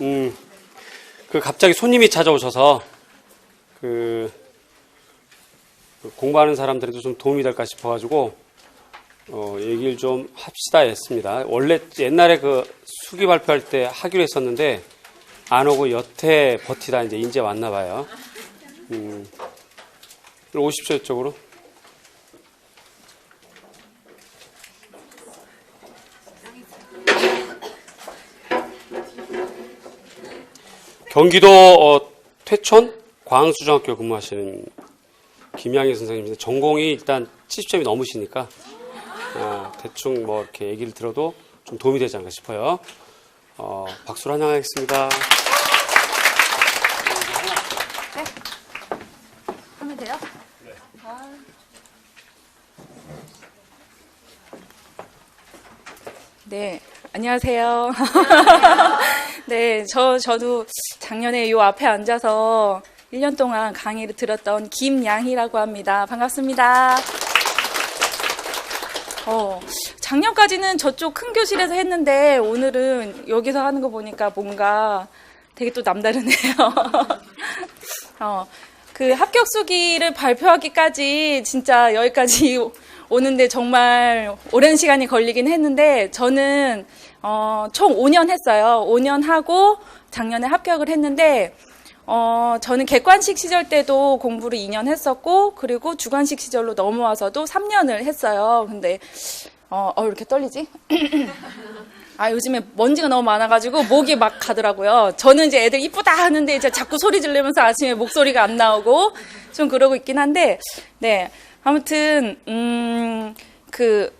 음, 그 갑자기 손님이 찾아오셔서 그, 그 공부하는 사람들에도 좀 도움이 될까 싶어가지고 어, 얘기를 좀 합시다 했습니다. 원래 옛날에 그 수기 발표할 때 하기로 했었는데 안 오고 여태 버티다 이제 인제 왔나 봐요. 음, 오십시오 이쪽으로. 경기도 어, 퇴촌 광수중학교 근무하시는 김양희 선생님인데 전공이 일단 70점이 넘으시니까 아, 대충 뭐 이렇게 얘기를 들어도 좀 도움이 되지 않을까 싶어요. 어, 박수로 환영하겠습니다. 하면 돼요? 네, 안녕하세요. 네, 저, 저도 작년에 요 앞에 앉아서 1년 동안 강의를 들었던 김양희라고 합니다. 반갑습니다. 어, 작년까지는 저쪽 큰 교실에서 했는데 오늘은 여기서 하는 거 보니까 뭔가 되게 또 남다르네요. 어, 그 합격 수기를 발표하기까지 진짜 여기까지 오는데 정말 오랜 시간이 걸리긴 했는데 저는 어, 총 5년 했어요. 5년 하고 작년에 합격을 했는데 어, 저는 객관식 시절 때도 공부를 2년 했었고 그리고 주관식 시절로 넘어와서도 3년을 했어요. 근데 어, 어 이렇게 떨리지? 아, 요즘에 먼지가 너무 많아가지고 목이 막 가더라고요. 저는 이제 애들 이쁘다 하는데 이제 자꾸 소리 지르면서 아침에 목소리가 안 나오고 좀 그러고 있긴 한데, 네. 아무튼, 음, 그,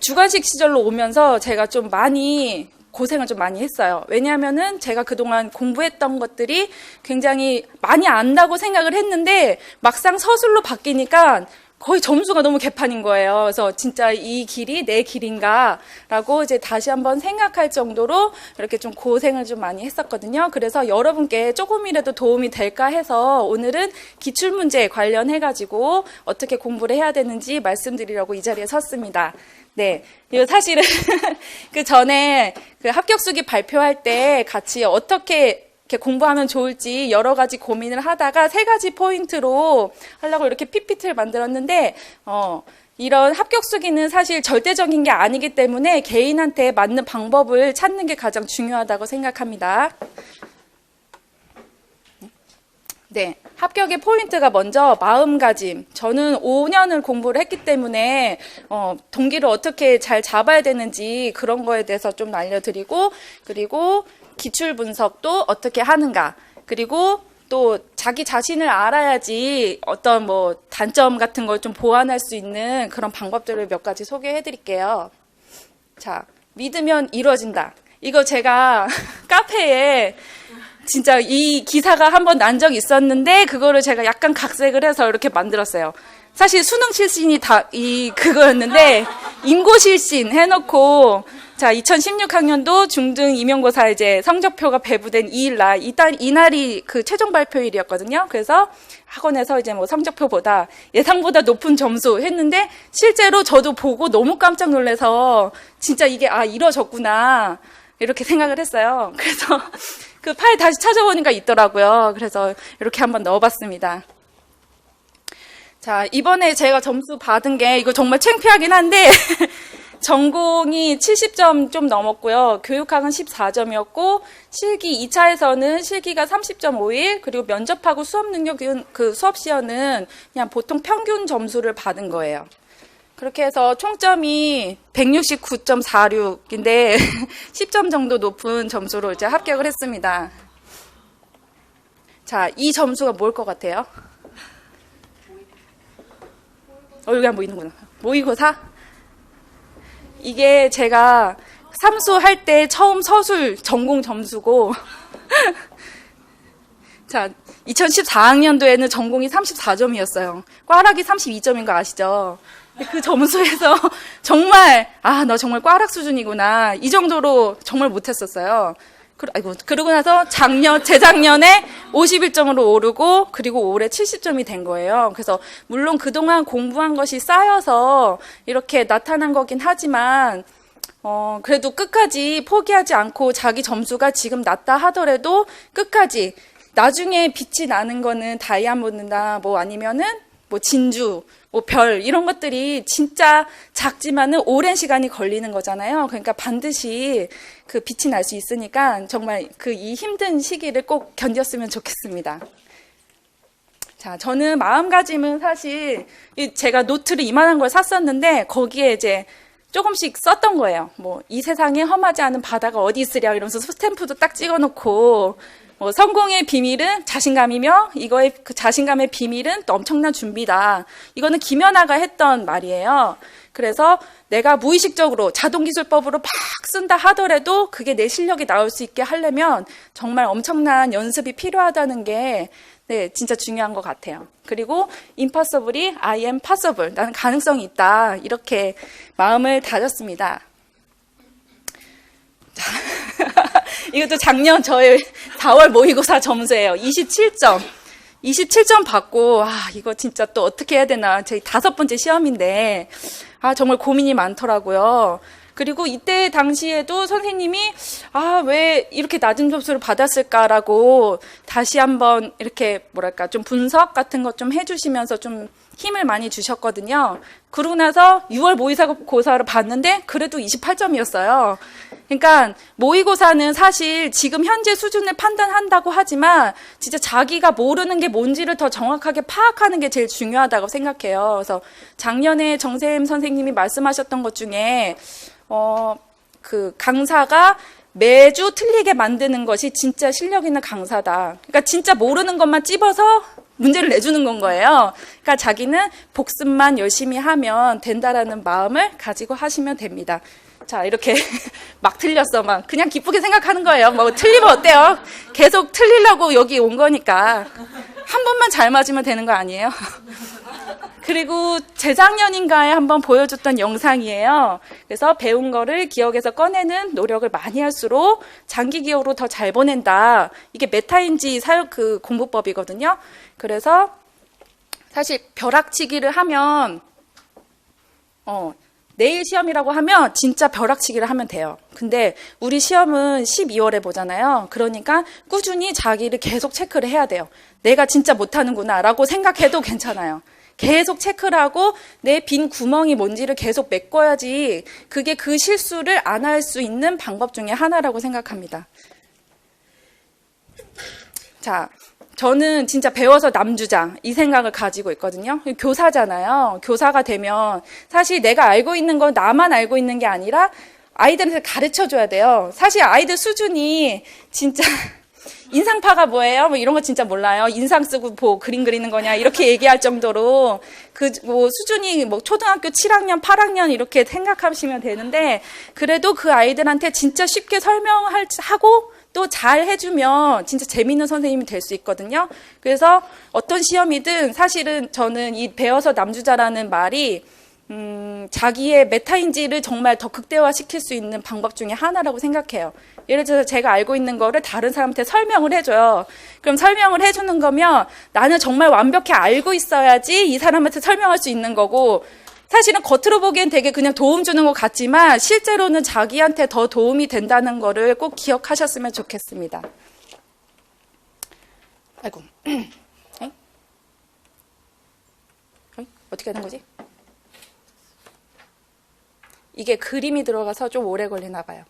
주관식 시절로 오면서 제가 좀 많이 고생을 좀 많이 했어요. 왜냐하면은 제가 그동안 공부했던 것들이 굉장히 많이 안다고 생각을 했는데 막상 서술로 바뀌니까 거의 점수가 너무 개판인 거예요. 그래서 진짜 이 길이 내 길인가라고 이제 다시 한번 생각할 정도로 이렇게 좀 고생을 좀 많이 했었거든요. 그래서 여러분께 조금이라도 도움이 될까 해서 오늘은 기출문제 관련해가지고 어떻게 공부를 해야 되는지 말씀드리려고 이 자리에 섰습니다. 네. 이거 사실은 그 전에 그 합격수기 발표할 때 같이 어떻게 이렇게 공부하면 좋을지 여러 가지 고민을 하다가 세 가지 포인트로 하려고 이렇게 PPT를 만들었는데, 어, 이런 합격 수기는 사실 절대적인 게 아니기 때문에 개인한테 맞는 방법을 찾는 게 가장 중요하다고 생각합니다. 네. 합격의 포인트가 먼저 마음가짐. 저는 5년을 공부를 했기 때문에, 어, 동기를 어떻게 잘 잡아야 되는지 그런 거에 대해서 좀 알려드리고, 그리고 기출 분석도 어떻게 하는가. 그리고 또 자기 자신을 알아야지 어떤 뭐 단점 같은 걸 좀 보완할 수 있는 그런 방법들을 몇 가지 소개해 드릴게요. 자, 믿으면 이루어진다. 이거 제가 카페에 진짜 이 기사가 한 번 난 적이 있었는데 그거를 제가 약간 각색을 해서 이렇게 만들었어요. 사실 수능 실신이 다 이 그거였는데 인고 실신 해놓고 자 2016학년도 중등 임용고사 이제 성적표가 배부된 이일 날 이달 이날이 그 최종 발표일이었거든요. 그래서 학원에서 이제 뭐 성적표보다 예상보다 높은 점수 했는데 실제로 저도 보고 너무 깜짝 놀라서 진짜 이게 아 이뤄졌구나 이렇게 생각을 했어요. 그래서 그 파일 다시 찾아보니까 있더라고요. 그래서 이렇게 한번 넣어봤습니다. 자, 이번에 제가 점수 받은 게 이거 정말 창피하긴 한데 전공이 70점 좀 넘었고요. 교육학은 14점이었고 실기 2차에서는 실기가 30.51 그리고 면접하고 수업 능력은 그 수업 시연은 그냥 보통 평균 점수를 받은 거예요. 그렇게 해서 총점이 169.46인데 10점 정도 높은 점수로 이제 합격을 했습니다. 자, 이 점수가 뭘 것 같아요? 어, 여기 안 보이는구나. 모의고사? 이게 제가 삼수 할 때 처음 서술 전공 점수고, 자, 2014학년도에는 전공이 34점이었어요. 꽈락이 32점인 거 아시죠? 그 점수에서 정말, 아, 나 정말 꽈락 수준이구나. 이 정도로 정말 못했었어요. 그, 아이고, 그러고 나서 작년, 재작년에 51점으로 오르고, 그리고 올해 70점이 된 거예요. 그래서, 물론 그동안 공부한 것이 쌓여서 이렇게 나타난 거긴 하지만, 어, 그래도 끝까지 포기하지 않고 자기 점수가 지금 낮다 하더라도 끝까지 나중에 빛이 나는 거는 다이아몬드나 뭐 아니면은 뭐 진주, 뭐 별 이런 것들이 진짜 작지만은 오랜 시간이 걸리는 거잖아요. 그러니까 반드시 그 빛이 날 수 있으니까 정말 그 이 힘든 시기를 꼭 견뎠으면 좋겠습니다. 자, 저는 마음가짐은 사실 이 제가 노트를 이만한 걸 샀었는데 거기에 이제 조금씩 썼던 거예요. 뭐 이 세상에 험하지 않은 바다가 어디 있으랴 이러면서 스탬프도 딱 찍어놓고 뭐 성공의 비밀은 자신감이며 이거의 그 자신감의 비밀은 또 엄청난 준비다. 이거는 김연아가 했던 말이에요. 그래서 내가 무의식적으로 자동기술법으로 팍 쓴다 하더라도 그게 내 실력이 나올 수 있게 하려면 정말 엄청난 연습이 필요하다는 게 네, 진짜 중요한 것 같아요. 그리고 impossible이 I am possible. 나는 가능성이 있다. 이렇게 마음을 다졌습니다. 자, 이것도 작년 저의 4월 모의고사 점수예요. 27점. 27점 받고, 아, 이거 진짜 또 어떻게 해야 되나. 제 다섯 번째 시험인데, 아, 정말 고민이 많더라고요. 그리고 이때 당시에도 선생님이, 아, 왜 이렇게 낮은 점수를 받았을까라고 다시 한번 이렇게 뭐랄까, 좀 분석 같은 것 좀 해주시면서 좀 힘을 많이 주셨거든요. 그러고 나서 6월 모의고사를 봤는데, 그래도 28점이었어요. 그러니까 모의고사는 사실 지금 현재 수준을 판단한다고 하지만 진짜 자기가 모르는 게 뭔지를 더 정확하게 파악하는 게 제일 중요하다고 생각해요. 그래서 작년에 정샘 선생님이 말씀하셨던 것 중에 어 그 강사가 매주 틀리게 만드는 것이 진짜 실력 있는 강사다. 그러니까 진짜 모르는 것만 찝어서 문제를 내주는 건 거예요. 그러니까 자기는 복습만 열심히 하면 된다라는 마음을 가지고 하시면 됩니다. 자, 이렇게 막 틀렸어. 막 그냥 기쁘게 생각하는 거예요. 뭐 틀리면 어때요? 계속 틀리려고 여기 온 거니까. 한 번만 잘 맞으면 되는 거 아니에요? 그리고 재작년인가에 한번 보여줬던 영상이에요. 그래서 배운 거를 기억에서 꺼내는 노력을 많이 할수록 장기 기억으로 더 잘 보낸다. 이게 메타인지 사역 그 공부법이거든요. 그래서 사실 벼락치기를 하면 어 내일 시험이라고 하면 진짜 벼락치기를 하면 돼요. 근데 우리 시험은 12월에 보잖아요. 그러니까 꾸준히 자기를 계속 체크를 해야 돼요. 내가 진짜 못하는구나라고 생각해도 괜찮아요. 계속 체크를 하고 내 빈 구멍이 뭔지를 계속 메꿔야지 그게 그 실수를 안 할 수 있는 방법 중에 하나라고 생각합니다. 자, 저는 진짜 배워서 남주자 이 생각을 가지고 있거든요. 교사잖아요. 교사가 되면 사실 내가 알고 있는 건 나만 알고 있는 게 아니라 아이들한테 가르쳐 줘야 돼요. 사실 아이들 수준이 진짜 인상파가 뭐예요? 뭐 이런 거 진짜 몰라요. 인상 쓰고 뭐 그림 그리는 거냐 이렇게 얘기할 정도로 그 뭐 수준이 뭐 초등학교 7학년, 8학년 이렇게 생각하시면 되는데 그래도 그 아이들한테 진짜 쉽게 설명할 하고 또 잘 해주면 진짜 재밌는 선생님이 될 수 있거든요. 그래서 어떤 시험이든 사실은 저는 이 배워서 남주자라는 말이 음, 자기의 메타인지를 정말 더 극대화시킬 수 있는 방법 중에 하나라고 생각해요. 예를 들어서 제가 알고 있는 거를 다른 사람한테 설명을 해줘요. 그럼 설명을 해주는 거면 나는 정말 완벽히 알고 있어야지 이 사람한테 설명할 수 있는 거고 사실은 겉으로 보기엔 되게 그냥 도움 주는 것 같지만 실제로는 자기한테 더 도움이 된다는 거를 꼭 기억하셨으면 좋겠습니다. 아이고. 어이? 어떻게 하는 거지? 이게 그림이 들어가서 좀 오래 걸리나 봐요.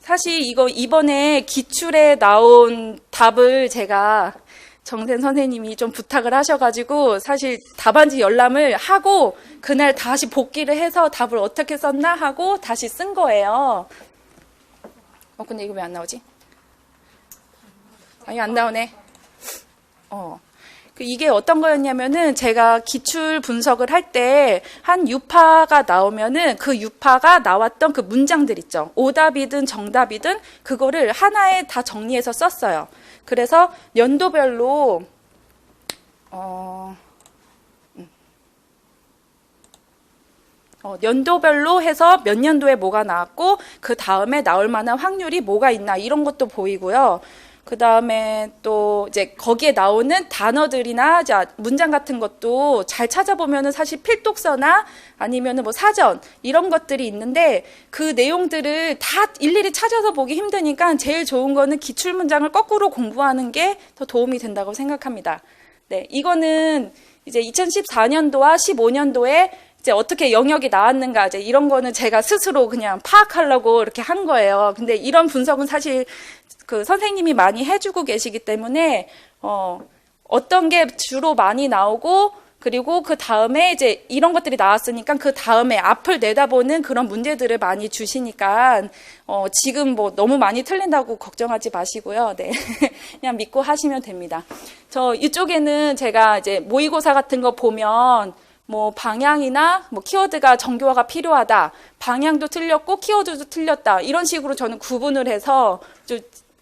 사실 이거 이번에 기출에 나온 답을 제가 정센 선생님이 좀 부탁을 하셔가지고 사실 답안지 열람을 하고 그날 다시 복기를 해서 답을 어떻게 썼나 하고 다시 쓴 거예요. 어 근데 이거 왜 안 나오지? 아니 안 나오네. 어. 그 이게 어떤 거였냐면은 제가 기출 분석을 할 때 한 유파가 나오면은 그 유파가 나왔던 그 문장들 있죠. 오답이든 정답이든 그거를 하나에 다 정리해서 썼어요. 그래서 연도별로 어, 음. 어, 연도별로 해서 몇 년도에 뭐가 나왔고 그 다음에 나올 만한 확률이 뭐가 있나 이런 것도 보이고요. 그 다음에 또 이제 거기에 나오는 단어들이나 자, 문장 같은 것도 잘 찾아보면은 사실 필독서나 아니면은 뭐 사전 이런 것들이 있는데 그 내용들을 다 일일이 찾아서 보기 힘드니까 제일 좋은 거는 기출 문장을 거꾸로 공부하는 게 더 도움이 된다고 생각합니다. 네, 이거는 이제 2014년도와 15년도에 이제 어떻게 영역이 나왔는가 이제 이런 거는 제가 스스로 그냥 파악하려고 이렇게 한 거예요. 근데 이런 분석은 사실 그 선생님이 많이 해주고 계시기 때문에 어 어떤 게 주로 많이 나오고 그리고 그 다음에 이제 이런 것들이 나왔으니까 그 다음에 앞을 내다보는 그런 문제들을 많이 주시니까 어 지금 뭐 너무 많이 틀린다고 걱정하지 마시고요. 네. 그냥 믿고 하시면 됩니다. 저 이쪽에는 제가 이제 모의고사 같은 거 보면 뭐 방향이나 뭐 키워드가 정교화가 필요하다. 방향도 틀렸고 키워드도 틀렸다. 이런 식으로 저는 구분을 해서 저,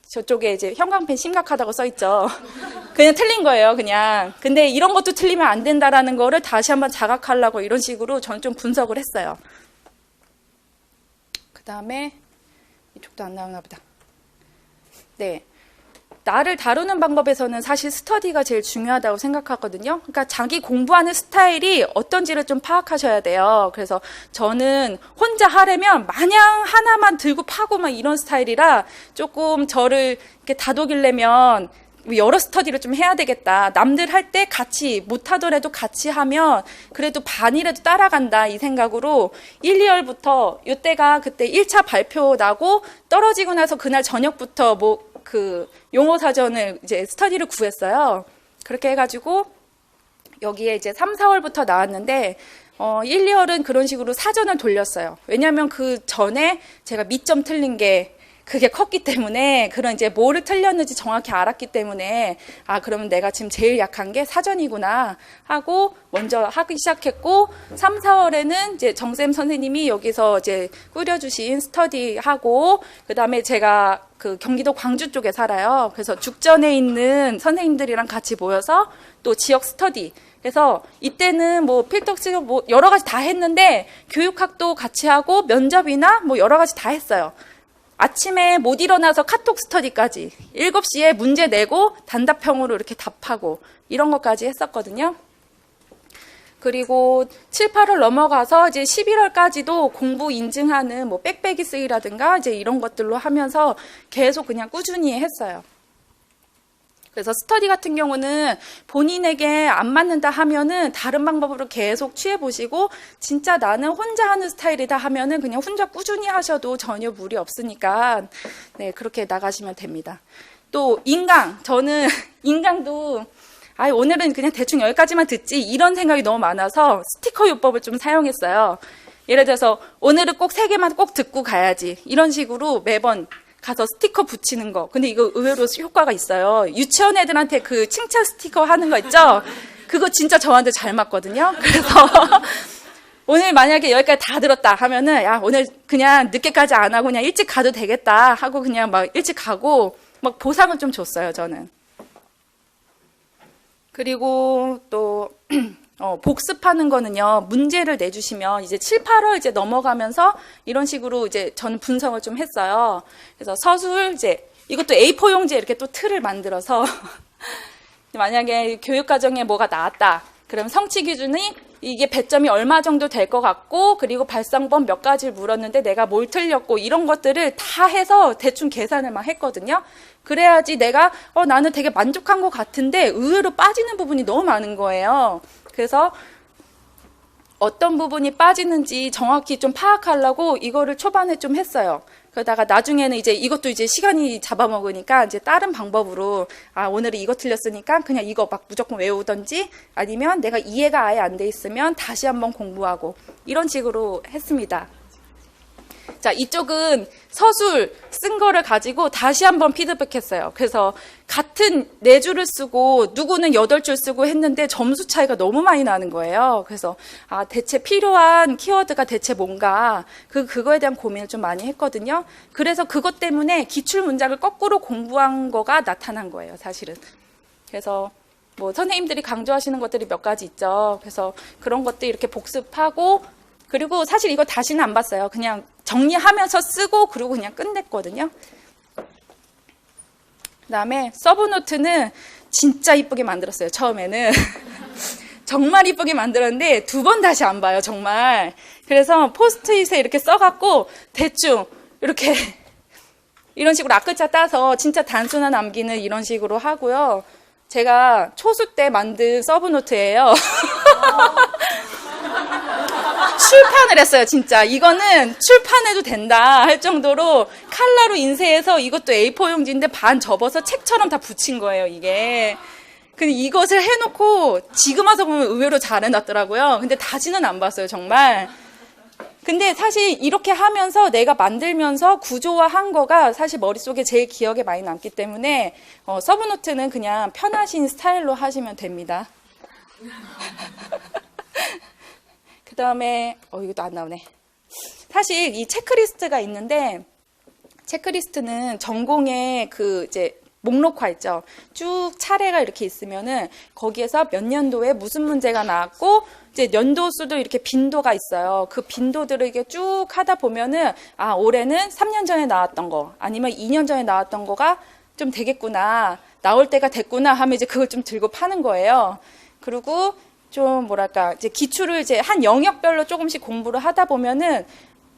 저쪽에 이제 형광펜 심각하다고 써 있죠. 그냥 틀린 거예요, 그냥. 근데 이런 것도 틀리면 안 된다라는 거를 다시 한번 자각하려고 이런 식으로 저는 좀 분석을 했어요. 그 다음에 이쪽도 안 나오나 보다. 네. 나를 다루는 방법에서는 사실 스터디가 제일 중요하다고 생각하거든요. 그러니까 자기 공부하는 스타일이 어떤지를 좀 파악하셔야 돼요. 그래서 저는 혼자 하려면 마냥 하나만 들고 파고 막 이런 스타일이라 조금 저를 이렇게 다독이려면 여러 스터디를 좀 해야 되겠다. 남들 할 때 같이 못하더라도 같이 하면 그래도 반이라도 따라간다 이 생각으로 1, 2월부터 이때가 그때 1차 발표 나고 떨어지고 나서 그날 저녁부터 뭐 그 용어 사전을 이제 스터디를 구했어요. 그렇게 해가지고 여기에 이제 3, 4월부터 나왔는데 어 1, 2월은 그런 식으로 사전을 돌렸어요. 왜냐하면 그 전에 제가 미점 틀린 게 그게 컸기 때문에 그런 이제 뭐를 틀렸는지 정확히 알았기 때문에 아 그러면 내가 지금 제일 약한 게 사전이구나 하고 먼저 하기 시작했고 3, 4월에는 이제 정쌤 선생님이 여기서 이제 꾸려주신 스터디 하고 그 다음에 제가 그 경기도 광주 쪽에 살아요. 그래서 죽전에 있는 선생님들이랑 같이 모여서 또 지역 스터디 그래서 이때는 뭐 필독스 뭐 여러 가지 다 했는데 교육학도 같이 하고 면접이나 뭐 여러 가지 다 했어요. 아침에 못 일어나서 카톡 스터디까지 7시에 문제 내고 단답형으로 이렇게 답하고 이런 것까지 했었거든요. 그리고 7, 8월 넘어가서 이제 11월까지도 공부 인증하는 뭐 빽빽이 쓰기라든가 이제 이런 것들로 하면서 계속 그냥 꾸준히 했어요. 그래서 스터디 같은 경우는 본인에게 안 맞는다 하면은 다른 방법으로 계속 취해 보시고 진짜 나는 혼자 하는 스타일이다 하면은 그냥 혼자 꾸준히 하셔도 전혀 무리 없으니까 네, 그렇게 나가시면 됩니다. 또 인강 저는 인강도 아 오늘은 그냥 대충 여기까지만 듣지 이런 생각이 너무 많아서 스티커 요법을 좀 사용했어요. 예를 들어서 오늘은 꼭 세 개만 꼭 듣고 가야지 이런 식으로 매번 가서 스티커 붙이는 거. 근데 이거 의외로 효과가 있어요. 유치원 애들한테 그 칭찬 스티커 하는 거 있죠? 그거 진짜 저한테 잘 맞거든요. 그래서 오늘 만약에 여기까지 다 들었다 하면은 야 오늘 그냥 늦게까지 안 하고 그냥 일찍 가도 되겠다 하고 그냥 막 일찍 가고 막 보상을 좀 줬어요 저는. 그리고 또 어, 복습하는 거는요, 문제를 내주시면 이제 7, 8월 이제 넘어가면서 이런 식으로 이제 저는 분석을 좀 했어요. 그래서 서술 이제 이것도 A4 용지에 이렇게 또 틀을 만들어서 만약에 교육과정에 뭐가 나왔다. 그럼 성취 기준이 이게 배점이 얼마 정도 될 것 같고 그리고 발상법 몇 가지를 물었는데 내가 뭘 틀렸고 이런 것들을 다 해서 대충 계산을 막 했거든요. 그래야지 내가 어 나는 되게 만족한 것 같은데 의외로 빠지는 부분이 너무 많은 거예요. 그래서 어떤 부분이 빠지는지 정확히 좀 파악하려고 이거를 초반에 좀 했어요. 그러다가 나중에는 이제 이것도 이제 시간이 잡아먹으니까 이제 다른 방법으로 아 오늘은 이거 틀렸으니까 그냥 이거 막 무조건 외우던지 아니면 내가 이해가 아예 안 돼 있으면 다시 한번 공부하고 이런 식으로 했습니다. 자, 이쪽은 서술 쓴 거를 가지고 다시 한번 피드백했어요. 그래서 같은 네 줄을 쓰고 누구는 여덟 줄 쓰고 했는데 점수 차이가 너무 많이 나는 거예요. 그래서 아, 대체 필요한 키워드가 대체 뭔가 그 그거에 대한 고민을 좀 많이 했거든요. 그래서 그것 때문에 기출 문장을 거꾸로 공부한 거가 나타난 거예요, 사실은. 그래서 뭐 선생님들이 강조하시는 것들이 몇 가지 있죠. 그래서 그런 것들 이렇게 복습하고 그리고 사실 이거 다시는 안 봤어요. 그냥 정리하면서 쓰고 그리고 그냥 끝냈거든요. 그 다음에 서브노트는 진짜 이쁘게 만들었어요. 처음에는 정말 이쁘게 만들었는데 두 번 다시 안 봐요. 정말. 그래서 포스트잇에 이렇게 써갖고 대충 이렇게 이런 식으로 앞글자 따서 진짜 단순한 암기는 이런 식으로 하고요. 제가 초수 때 만든 서브노트예요. 출판을 했어요, 진짜. 이거는 출판해도 된다 할 정도로 칼라로 인쇄해서 이것도 A4 용지인데 반 접어서 책처럼 다 붙인 거예요, 이게. 근데 이것을 해놓고 지금 와서 보면 의외로 잘 해놨더라고요. 근데 다시는 안 봤어요, 정말. 근데 사실 이렇게 하면서 내가 만들면서 구조화한 거가 사실 머릿속에 제일 기억에 많이 남기 때문에 어, 서브노트는 그냥 편하신 스타일로 하시면 됩니다. 그 다음에, 어, 이것도 안 나오네. 사실 이 체크리스트가 있는데, 체크리스트는 전공의 그 이제 목록화 있죠. 쭉 차례가 이렇게 있으면은 거기에서 몇 년도에 무슨 문제가 나왔고 이제 연도 수도 이렇게 빈도가 있어요. 그 빈도들을 이렇게 쭉 하다 보면은 아 올해는 3년 전에 나왔던 거 아니면 2년 전에 나왔던 거가 좀 되겠구나 나올 때가 됐구나 하면 이제 그걸 좀 들고 파는 거예요. 그리고 좀 뭐랄까 이제 기출을 이제 한 영역별로 조금씩 공부를 하다 보면은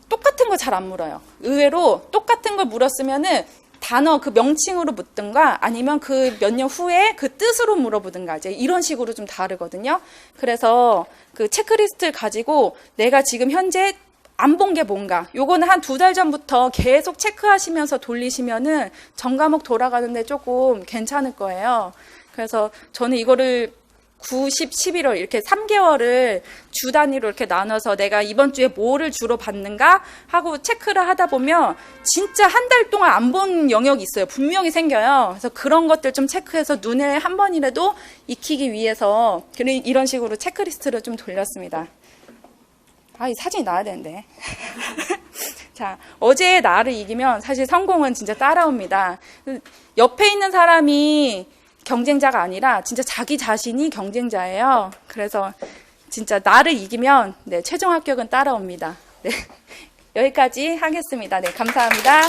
똑같은 거 잘 안 물어요. 의외로 똑같은 걸 물었으면은 단어 그 명칭으로 묻든가 아니면 그 몇 년 후에 그 뜻으로 물어보든가 이제 이런 식으로 좀 다르거든요. 그래서 그 체크리스트를 가지고 내가 지금 현재 안 본 게 뭔가 요거는 한 두 달 전부터 계속 체크하시면서 돌리시면은 전 과목 돌아가는데 조금 괜찮을 거예요. 그래서 저는 이거를 9, 10, 11월 이렇게 3개월을 주 단위로 이렇게 나눠서 내가 이번 주에 뭐를 주로 받는가 하고 체크를 하다 보면 진짜 한 달 동안 안 본 영역이 있어요. 분명히 생겨요. 그래서 그런 것들 좀 체크해서 눈에 한 번이라도 익히기 위해서 이런 식으로 체크리스트를 좀 돌렸습니다. 아, 이 사진이 나와야 되는데. 자, 어제 나를 이기면 사실 성공은 진짜 따라옵니다. 옆에 있는 사람이 경쟁자가 아니라 진짜 자기 자신이 경쟁자예요. 그래서 진짜 나를 이기면 네, 최종 합격은 따라옵니다. 네. 여기까지 하겠습니다. 네, 감사합니다.